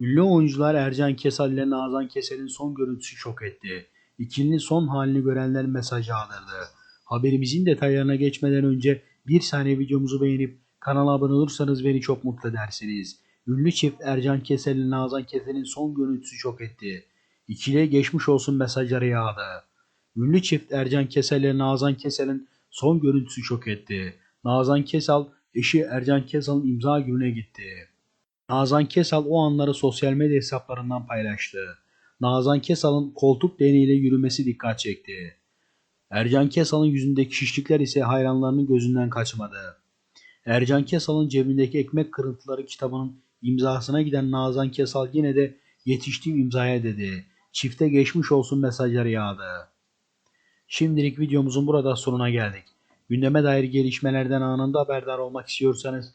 Ünlü oyuncular Ercan Kesal ile Nazan Kesel'in son görüntüsü şok etti. İkilinin son halini görenler mesajı alırdı. Haberimizin detaylarına geçmeden önce bir saniye videomuzu beğenip kanala abone olursanız beni çok mutlu edersiniz. Ünlü çift Ercan Kesel ile Nazan Kesel'in son görüntüsü şok etti. İkiliye geçmiş olsun mesajları yağdı. Ünlü çift Ercan Kesel ile Nazan Kesel'in son görüntüsü şok etti. Nazan Kesal eşi Ercan Kesal'ın imza gününe gitti. Nazan Kesal o anları sosyal medya hesaplarından paylaştı. Nazan Kesal'ın koltuk değneğiyle yürümesi dikkat çekti. Ercan Kesal'ın yüzündeki şişlikler ise hayranlarının gözünden kaçmadı. Ercan Kesal'ın cebindeki ekmek kırıntıları kitabının imzasına giden Nazan Kesal yine de yetiştiğim imzaya dedi. Çifte geçmiş olsun mesajları yağdı. Şimdilik videomuzun burada sonuna geldik. Gündeme dair gelişmelerden anında haberdar olmak istiyorsanız